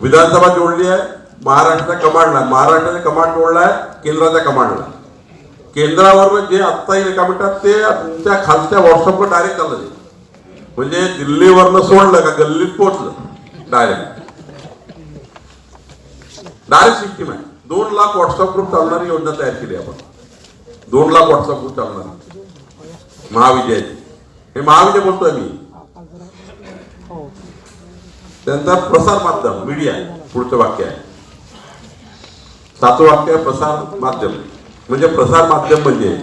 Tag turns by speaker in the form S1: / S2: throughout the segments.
S1: विधानसभा जोडली आहे महाराष्ट्राच्या कमांडला महाराष्ट्राच्या कमांड जोडला आहे केंद्राच्या कमांडला केंद्रावर जे आत्ता येईल एका मिनिटात ते तुमच्या खालच्या व्हॉट्सअपवर डायरेक्ट आलं ते. म्हणजे दिल्लीवरनं सोडलं का गल्लीत पोहोचलं डायरेक्ट डायरेक्ट सिस्टीम आहे. दोन लाख व्हॉट्सअप ग्रुप चालणारी योजना तयार केली आपण. दोन लाख व्हॉट्सअप ग्रुप चालणार. महाविजयाची हे महाविजय बोलतोय मी. त्यानंतर प्रसार माध्यम मीडिया पुढचं वाक्य आहे. सातवं वाक्य आहे प्रसार माध्यम. म्हणजे प्रसार माध्यम म्हणजे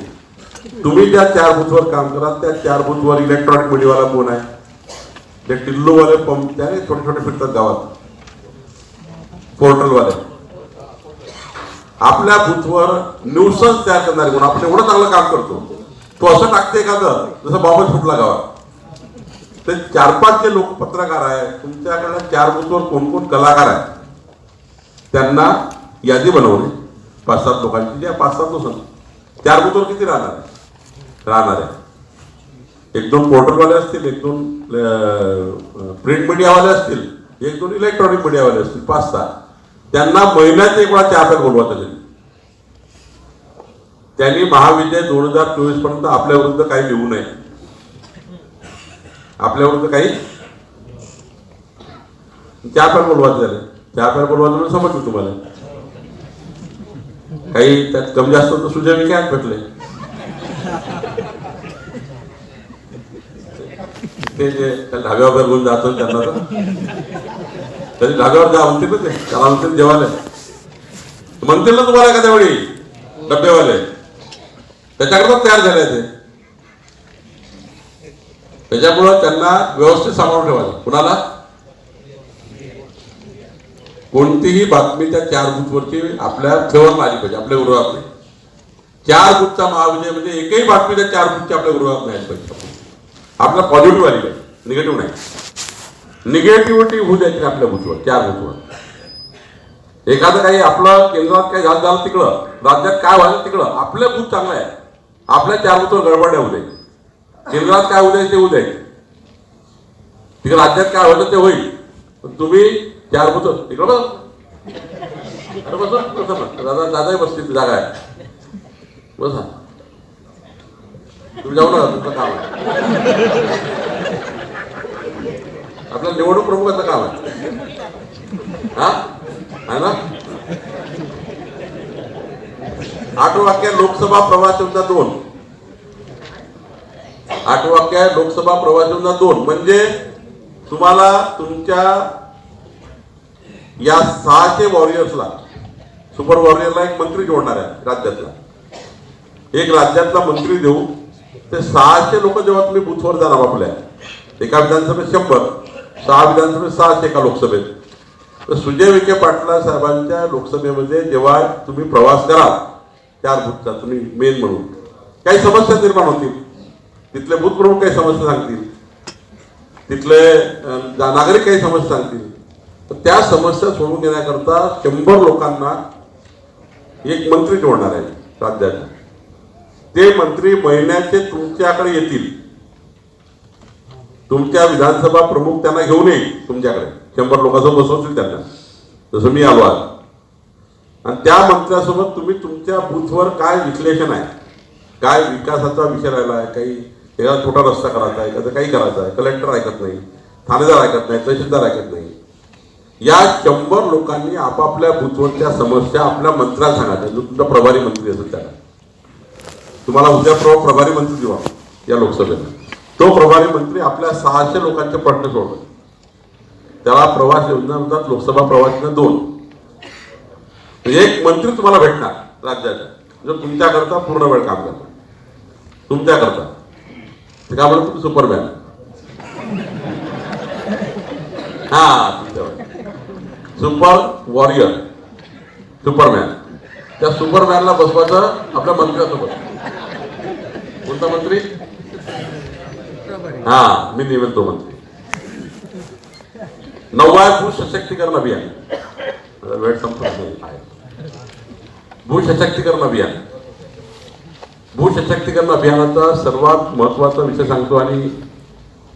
S1: तुम्ही ज्या चार बूथवर काम करा त्या चार बूथवर इलेक्ट्रॉनिक मीडियावाला कोण आहे? ते टिल्लूवाले पंप त्या छोटे छोटे फिरतात गावात. पोर्टलवाले आपल्या बूथवर न्यूसन्स तयार करणारे कोण? आपण एवढं चांगलं काम करतो. तो असं टाकते एखादं जसं बॉम्बच फुटला गावात. ते चार पाच जे लोक पत्रकार आहे तुमच्याकडे चार बुथवर कोण कोण कलाकार आहेत? त्यांना यादी बनवणे. पाच सात लोकांची ज्या पाच सात लोक चार बुथवर किती राहणार राहणार आहे. एक दोन पोर्टलवाले असतील एक दोन प्रिंट मीडियावाले असतील एक दोन इलेक्ट्रॉनिक मीडियावाले असतील पाच सहा त्यांना महिन्यात एक वेळा चहा प्यायला बोलवा त्यांनी. त्यांनी महाविद्यालय दोन हजार चोवीसपर्यंत आपल्या विरुद्ध काही लिहू नये. आपल्या तर काही चहा प्यायला बोलवायचं झाले. चहा प्यायला बोलवायचं म्हणून समजलं तुम्हाला. काही त्यात कमी जास्त तर सुजय मी काय भेटले ते जे त्या ढाब्यावर घेऊन जातो त्यांना तर. तरी ढाब्यावर जा म्हणते ना ते. त्याला म्हणते जेवायला म्हणतील ना तुम्हाला एखाद्या वेळी डब्बेवाले त्याच्याकरता तयार झाले ते. त्याच्यामुळं त्यांना व्यवस्थित सांभाळून ठेवायचं. कुणाला? कोणतीही बातमी त्या चार बुथवरची आपल्या फेवरला आली पाहिजे आपल्या गृहात नाही. चार बुथचा महाविजय म्हणजे एकही बातमी त्या चार बुथची आपल्या गृहात नाही पाहिजे. आपला पॉझिटिव्ह आली पाहिजे निगेटिव्ह नाही. निगेटिव्हिटी होऊ द्यायची आपल्या बुथवर चार बुथवर. एखादं काही आपलं केंद्रात काही झालं झालं तिकडं. राज्यात काय व्हायचं तिकडं आपलं बूथ चांगलं आहे. आपल्या चार बुथवर गडबड होऊ दे केंद्रात काय उद्या ते उद्या तिकडे राज्यात काय होतं ते होईल. पण तुम्ही चार बुथ तिकडं बस. अरे बस बस दादा दादाही बसतील जागा आहे. बस. तुम्ही जाऊ नका तुमचं काम आहे. आपलं निवडणूक प्रमुखाचं काम आहे. हा? आहे ना? आठ वाक्य लोकसभा प्रवास तुमचा दोन. आठ वाक्य लोकसभा प्रवाशांना दोन. म्हणजे तुम्हाला तुमच्या या सहाशे वॉरियर्सला सुपर वॉरियरला एक मंत्री जोडणार आहे राज्यातला. एक राज्यातला मंत्री देऊ. ते सहाशे लोक जेव्हा तुम्ही बुथवर जाणार आपल्या एका विधानसभेत शंभर सहा विधानसभेत सहाशे एका लोकसभेत. तर सुजय विखे पाटला साहेबांच्या लोकसभेमध्ये जेव्हा तुम्ही प्रवास कराल चार बुथचा तुम्ही मेन म्हणून काही समस्या निर्माण होतील. तिथले बुथ काही समस्या सांगतील. तिथले नागरिक काही समस्या सांगतील. तर त्या समस्या सोडून घेण्याकरता शंभर लोकांना एक मंत्री जोडणार आहे राज्यात ते मंत्री महिन्याचे तुमच्याकडे येतील. तुमच्या विधानसभा प्रमुख त्यांना घेऊन येईल तुमच्याकडे. शंभर लोकांसोबत बसवतील त्यांना. जसं मी आलो आज. आणि त्या मंत्र्यासोबत तुम्ही तुमच्या बूथवर काय विश्लेषण आहे? काय विकासाचा विषय राहिला आहे? काही एखादा छोटा रस्ता करायचा आहे एखादं काही करायचं आहे. कलेक्टर ऐकत नाही थानेदार ऐकत नाही तहसीलदार ऐकत नाही. या शंभर लोकांनी आपापल्या बूथवरच्या समस्या आपल्या मंत्र्याला सांगायच्या जो तुमचा प्रभारी मंत्री असेल त्याला. तुम्हाला उद्या प्र प्रभारी मंत्री दिवा या लोकसभेला. तो प्रभारी मंत्री आपल्या सहाशे लोकांचे प्रश्न सोडवतो त्याला प्रवास योजना म्हणतात लोकसभा प्रवास योजना दोन. म्हणजे एक मंत्री तुम्हाला भेटणार राज्याचा जो तुमच्याकरता पूर्ण वेळ काम करतो. तुमच्याकरता. ते काय म्हणतो तुम्ही सुपरमॅन? हा सुपर वॉरियर. सुपरमॅन. त्या सुपरमॅनला बसवायचं आपल्या मंत्र्यासोबत. कोणता मंत्री? हा मी निवेल तो मंत्री. नववा भू सशक्तीकरण अभियान वेळ संपत नाही. भू सशक्तीकरण अभियान. भूसशक्तीकरण अभियानाचा सर्वात महत्त्वाचा विषय सांगतो आणि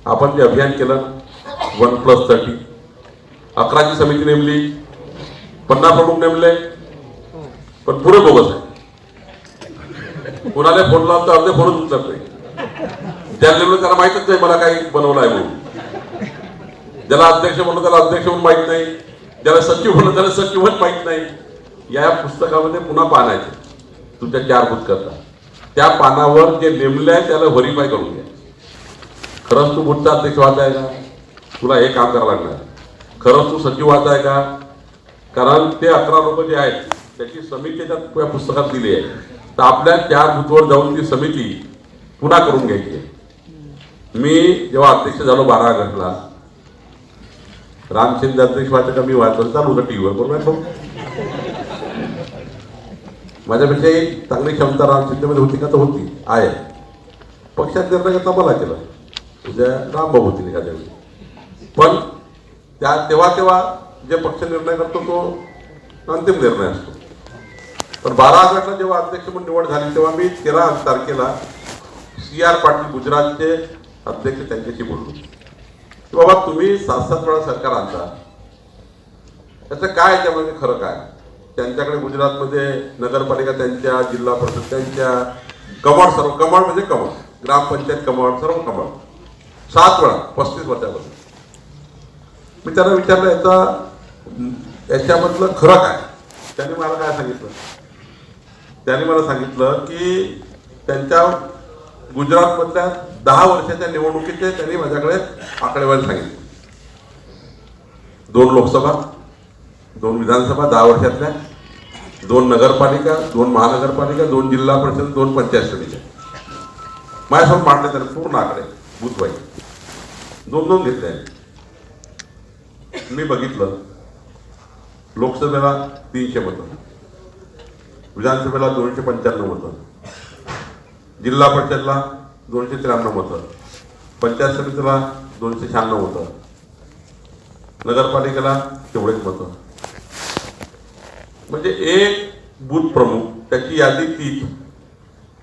S1: आपण जे अभियान केलं वन प्लस थर्टी. अकराची समिती नेमली पन्नास प्रमुख नेमले पण पुढे बोगस आहे. कुणाला फोन तर अर्धे फोनच उचलत नाही. ज्या नेमलं त्याला माहितच नाही मला काही बनवलं आहे म्हणून. ज्याला अध्यक्ष म्हणून त्याला अध्यक्ष म्हणून माहीत नाही. ज्याला सचिव म्हणून त्याला सचिवच माहीत नाही. या पुस्तकामध्ये पुन्हा पाहण्याचे तुमच्या चार भूत करता त्या पानावर जे नेमले आहे त्याला व्हरीफाय करून घ्या. खरंच तू भूतचा अध्यक्ष वाचाय का? तुला हे काम करावं लागणार. खरंच तू सचिव वाचाय का? कारण ते अकरा लोक जे आहेत त्याची समिती त्या पुस्तकात दिली आहे. तर आपल्या त्या बुथवर जाऊन ती समिती पुन्हा करून घ्यायची आहे. मी जेव्हा अध्यक्ष झालो बारा ऑगस्टला राम शिंदे अध्यक्ष व्हायचं का मी व्हायचं चालू होतं टीव्हीवर बरोबर? माझ्यापेक्षाही चांगली क्षमता राम शिंदेमध्ये होती का तर होती. आहे. पक्षात निर्णय करता मला केलं. उद्या म्हणजे रामबाब होतील एखाद्या वेळी. पण त्या तेव्हा तेव्हा जे पक्ष निर्णय करतो तो अंतिम निर्णय असतो. पण बारा ऑगस्टला जेव्हा अध्यक्ष म्हणून निवड झाली तेव्हा मी तेरा तारखेला सी आर पाटील गुजरातचे अध्यक्ष त्यांच्याशी बोललो. की बाबा तुम्ही सात सात वेळा सरकार आणता. त्याचं काय त्यामध्ये खरं काय? त्यांच्याकडे गुजरातमध्ये नगरपालिका त्यांच्या जिल्हा परिषद त्यांच्या कमाड सर्व कमाड म्हणजे कमाड. ग्रामपंचायत कमाड सर्व कमाड. सात वेळा पस्तीस वर्षापासून. मी त्यांना विचारलं याचा याच्यामधलं खरं काय? त्यांनी मला काय सांगितलं? त्यांनी मला सांगितलं की त्यांच्या गुजरातमधल्या दहा वर्षाच्या निवडणुकीचे त्यांनी माझ्याकडे आकडेवारी सांगितली. दोन लोकसभा दोन विधानसभा दहा वर्षातल्या. दोन नगरपालिका दोन महानगरपालिका दोन जिल्हा परिषद दोन पंचायत समित्या. माझ्यासमोर मांडले त्याने पूर्ण आकडे बुधवाई दोन दोन घेतले मी बघितलं लोकसभेला तीनशे मतं विधानसभेला दोनशे पंच्याण्णव मतं जिल्हा परिषदला दोनशे त्र्याण्णव मतं पंचायत समितीला दोनशे शहाण्णव मतं नगरपालिकेला तेवढेच मतं. म्हणजे एक बूथ प्रमुख त्याची यादी तीच.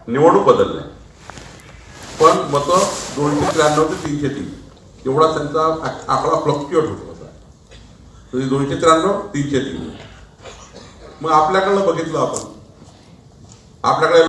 S1: निवडणूक बदलल्या. पण मतं दोनशे त्र्याण्णव ते तीनशे तीन. एवढा त्यांचा आकडा फ्लक्च्युएट होत होता म्हणजे दोनशे त्र्याण्णव तीनशे तीन. मग आपल्याकडनं बघितलं आपण. आपल्याकडे